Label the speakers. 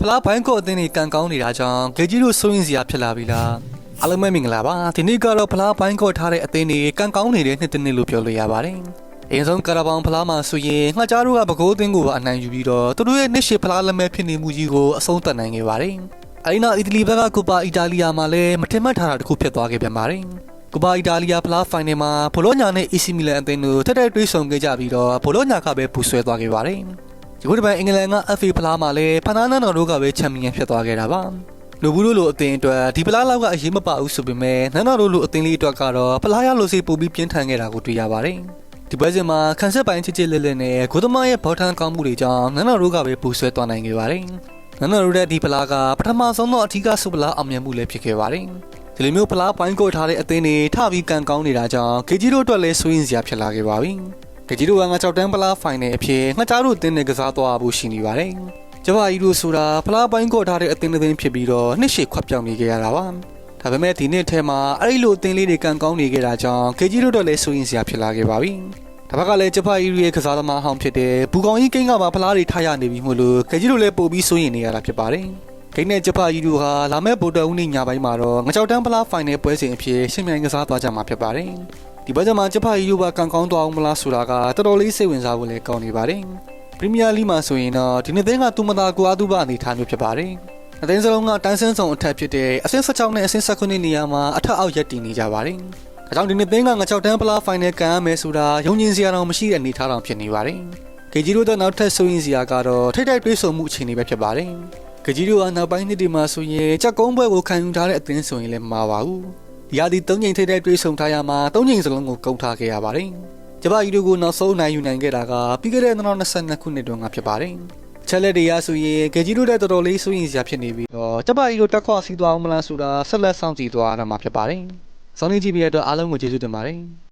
Speaker 1: ဖလားဘိုင်းကော့အသင်းတွေကန်ကောင်းနေတာကြောင့်ဂေကြီးတို့စိုးရင်စရာဖြစ်လာပြီလားအားလုံးပဲမင်္ဂလာပါဒီနေ့ကတော့ဖလားဘိုင်းကော့ထားတဲ့အသင်းတွေကန်ကောင်းနေတဲ့နှစ်တစ်နှစ်လို့ပြောလို့ရပါတယ်အရင်ဆုံးကာရာဘောင်ဖလားမှာဆိုရင်ငှက်ကြားတို့ကပကိုးအသင်းကိုပါအနိုင်ယူပြီးတော့သူတို့ရဲ့နှစ်ရှည်ဖလားလက်မဲ့ဖြစ်နေမှုကြီးကိုအဆုံးသတ်နိုင်ခဲ့ပါတယ်အဲဒီနောက်အီတလီဘက်ကကူပါအီတာလီယာမှာလည်းမထင်မှတ်ထားတာတစ်ခုဖြစ်သွားခဲ့ပြန်ပါတယ်ကူပါအီတာလီယာဖလားဖိုင်နယ်မှာဘိုလိုညာနဲ့ AC မီလန်အသင်းတို့ထက်တဲ့တွေးဆုံခဲ့ကြပြီးတော့ဘိုလိုညာကပဲပူဆွဲသွားခဲ့ပါတယ် ဒီခုတစ်ပတ်အင်္ဂလန်က FA ဖလားမှာလည်းဖနာနန်တော်တို့ကပဲချန်ပီယံဖြစ်သွားခဲ့တာပါလူဘူးတို့လိုအသင်းအတွက်ဒီဖလားလောက်ကအရေးမပါဘူးဆိုပေမဲ့နန်းတော်တို့လိုအသင်းလေးအတွက်ကတော့ဖလားရလို့စီပို့ပြီးပြင်းထန်ခဲ့တာကိုတွေ့ရပါတယ်ဒီပွဲစဉ်မှာခန်းဆက်ပိုင်းချစ်ချစ်လေးလေးနဲ့ဂိုသမားရဲ့ဘောထန်ကောင်းမှုတွေကြောင့်နန်းတော်တို့ကပဲပူဆွဲသွားနိုင်ခဲ့ပါတယ်နန်းတော်တို့ရဲ့ဒီဖလားကပထမဆုံးသောအထူးကဆုဖလားအောင်မြင်မှုလည်းဖြစ်ခဲ့ပါတယ်ဒီလိုမျိုးဖလားပိုင်းကိုထားတဲ့အသင်းတွေထပြီးကန်ကောင်းနေတာကြောင့်ဂေဂျီတို့အတွက်လည်းစိုးရင်စရာဖြစ်လာခဲ့ပါပြီ ဂေဂျီတို့ကငါကြောက်တန်းဖလားဖိုင်နယ်အဖြစ်ငှက်ကြားတို့အသင်းနဲ့ကစားသွားဖို့ရှိနေပါတယ်ကျမကြီးတို့ဆိုတာဖလားပိုင်းကိုထားတဲ့အသင်းတစ်သင်းဖြစ်ပြီးတော့နှစ်ရှည်ခွက်ပြောင်းနေကြရတာပါဒါပေမဲ့ဒီနှစ်ထဲမှာအဲ့ဒီလိုအသင်းလေးတွေကန်ကောင်းနေကြတာကြောင့်ဂေဂျီတို့အတွက်လည်းစိုးရင်စရာဖြစ်လာခဲ့ပါပြီဒါဘက်ကလည်းကျဖအီရီရဲ့ကစားသမားဟောင်းဖြစ်တဲ့ဘူကောင်ကြီးကိန်းကပါဖလားတွေထားရနေပြီမို့လို့ဂေဂျီတို့လည်းပို့ပြီးစိုးရင်နေရတာဖြစ်ပါတယ်ဂိမ်းနဲ့ကျဖကြီးတို့ဟာလာမယ့်ဗိုလ်တော်ဦးနေ့ညပိုင်းမှာတော့ငကြောက်တန်းဖလားဖိုင်နယ်ပွဲစဉ်အဖြစ်ရှင်းမြိုင်ကစားသွားကြမှာဖြစ်ပါတယ် ဒီပွဲစဉ်မှာကျဖကြီးတို့ကကန်ကောင်းသွားအောင်မလားဆိုတာကတော်တော်လေးစိတ်ဝင်စားဖို့လည်းကောင်းနေပါတယ်ပရီးမီးယားလိမှာဆိုရင်တော့ဒီနှစ်သင်းကတူမတာကူအားတူပါအနေထားမျိုးဖြစ်ပါတယ်အသင်းစလုံးကတန်းဆန်းဆောင်အထက်ဖြစ်တဲ့အဆင့်16နဲ့အဆင့်19နေရာမှာအထက်အောက်ရပ်တည်နေကြပါတယ်။ဒါကြောင့်ဒီနှစ်သင်းကငကြောက်တန်းဖလားဖိုင်နယ်ကန်ရမယ်ဆိုတာယုံကြည်စရာတော့မရှိတဲ့အနေထားတောင်ဖြစ်နေပါတယ်။ကေဂျီတို့တော့နောက်ထပ်ဆိုရင်စရာကတော့ထိတ်တိုက်တွေးဆုံမှုအခြေအနေပဲဖြစ်ပါတယ်။ကေဂျီတို့ကနောက်ပိုင်းနှစ်ဒီမှာဆိုရင်ချက်ကုန်းဘွဲကိုခံယူထားတဲ့အသင်းဆိုရင်လည်းမမှာပါဘူး။ ဒီရာဒီ၃ချိန်ထိတ်တိုက်တွေးဆုံထားရမှာ၃ချိန်စလုံးကိုကုန်ထားခဲ့ရပါတယ်။ကျပကြီးတို့ကိုနောက်ဆုံးနိုင်ယူနိုင်ခဲ့တာကပြီးခဲ့တဲ့2022ခုနှစ်တုန်းကဖြစ်ပါတယ်။ချက်လက်တွေရဆိုရင်ဂေဂျီတို့တဲ့တော်တော်လေးစိုးရင်စရာဖြစ်နေပြီးတော့ကျပကြီးတို့တက်ခွာစီးသွားအောင်မလားဆိုတာဆက်လက်စောင့်ကြည့်သွားရမှာဖြစ်ပါတယ်။စောင်းနေကြည့်ပြီးတဲ့အတွက်အားလုံးကိုကျေးဇူးတင်ပါတယ်။